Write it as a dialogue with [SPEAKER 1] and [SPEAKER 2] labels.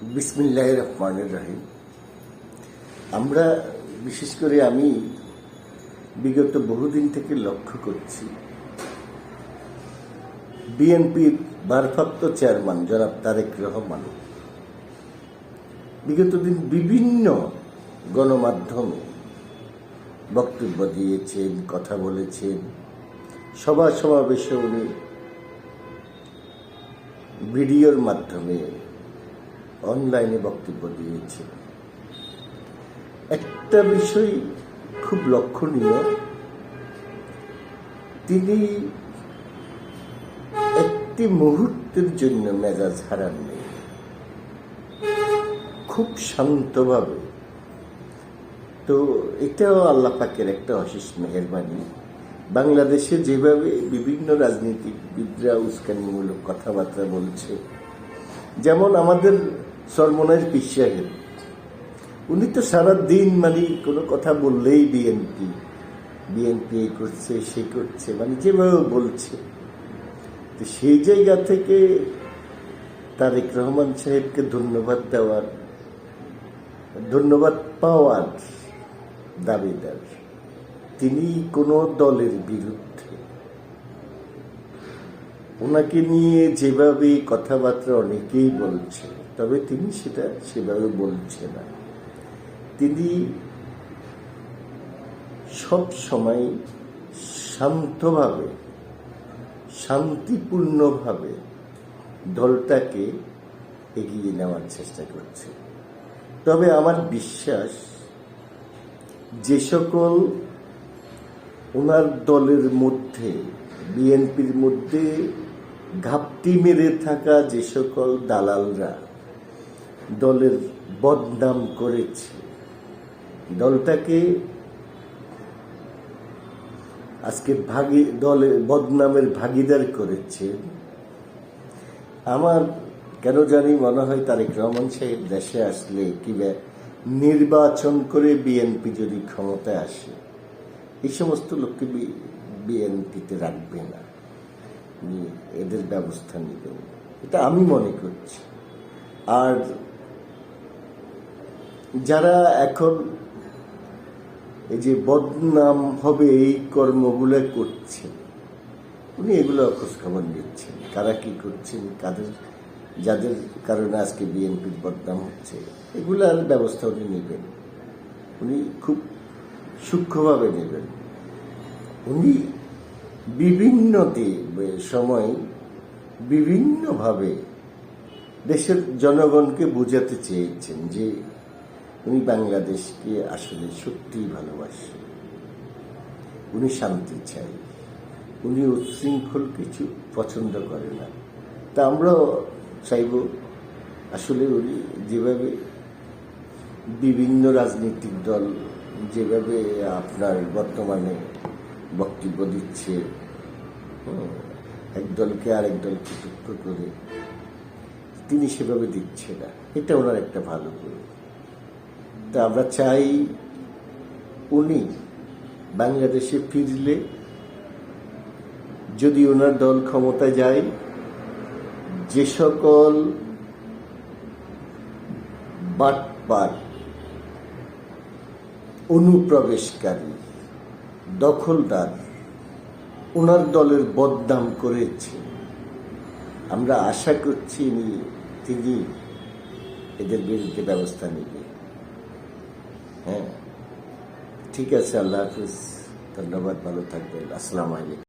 [SPEAKER 1] বিসমিল্লাহ রহমানের রহিম। আমরা, বিশেষ করে আমি, বিগত বহুদিন থেকে লক্ষ্য করছি। বিএনপির ভারপ্রাপ্ত চেয়ারম্যান জনাব তারেক রহমান, বিগত দিন বিভিন্ন গণমাধ্যমে বক্তব্য দিয়েছেন, কথা বলেছেন। সভা সমাবেশে উনি ভিডিওর মাধ্যমে অনলাইনে বক্তব্য দিয়েছে। একটা বিষয় খুব লক্ষণীয়। তিনি একটি মুহূর্তের জন্য মেজাজ হারাননি খুব শান্তভাবে। তো এটাও আল্লাহ পাকের একটা অশেষ মেহরবানি। বাংলাদেশে যেভাবে বিভিন্ন রাজনীতিবিদরা উস্কানিমূলক কথাবার্তা বলছে, যেমন আমাদের সরমনের পিসাহের উনি তো সারাদিন মানে কোনো কথা বললেই বিএনপি বিএনপি এই করছে, সে করছে মানে যেভাবে বলছে। তো সেই জায়গা থেকে তারেক রহমান সাহেবকে ধন্যবাদ দেওয়ার, ধন্যবাদ পাওয়ার দাবিদার তিনি কোনো দলের বিরুদ্ধে। ওনাকে নিয়ে যেভাবে কথাবার্তা অনেকেই বলছে তবে তিনি সেটা সেভাবে বলছে না। তিনি সব সময় শান্তভাবে, শান্তিপূর্ণভাবে দলটাকে এগিয়ে নেওয়ার চেষ্টা করছে। তবে আমার বিশ্বাস, যে সকল ওনার দলের মধ্যে, বিএনপির মধ্যে ঘাপটি মেরে থাকা যে সকল দালালরা দলের বদনাম করেছে। দলটাকে আজকে ভাগি দলের বদনামের ভাগিদার করেছে। আমার কেন জানি মনে হয় তারেক রহমান সাহেব দেশে আসলে কিংবা নির্বাচন করে বিএনপি যদি ক্ষমতায় আসে, এই সমস্ত লোককে বিএনপিতে রাখবে না। এদের ব্যবস্থা নেবেন। এটা আমি মনে করছি। আর যারা এখন এই যে বদনাম হবে এই কর্মগুলো করছে, উনি এগুলো খোঁজ খবর নিচ্ছেন। কারা কি করছেন, কাদের, যাদের কারণে আজকে বিএনপির বদনাম হচ্ছে, এগুলার ব্যবস্থা উনি নেবেন। উনি খুব সূক্ষ্মভাবে নেবেন। উনি বিভিন্ন সময় বিভিন্নভাবে দেশের জনগণকে বোঝাতে চেয়েছেন যে উনি বাংলাদেশকে আসলে সত্যিই ভালোবাসে। উনি শান্তি চাই। উনি উচ্ছৃঙ্খল কিছু পছন্দ করে না। তা আমরাও চাইব আসলে উনি যেভাবে বিভিন্ন রাজনৈতিক দল যেভাবে আপনার বর্তমানে বক্তব্য দিচ্ছে এক দলকে আরেক দলকে টুক্ত করে, তিনি সেভাবে দিচ্ছে না। এটা ওনার একটা ভালো গুণ। তা আমরা চাই উনি বাংলাদেশে ফিরলে যদি ওনার দল ক্ষমতায় যায়, যে সকল বাটপাট অনুপ্রবেশকারী, দখলদার, ওনার দলের বদনাম করেছে। আমরা আশা করছি তিনি এদের বিরুদ্ধে ব্যবস্থা নেবে হ্যাঁ ঠিক আছে আল্লাহ হাফিজ ধন্যবাদ ভালো থাকবেন আসসালামু আলাইকুম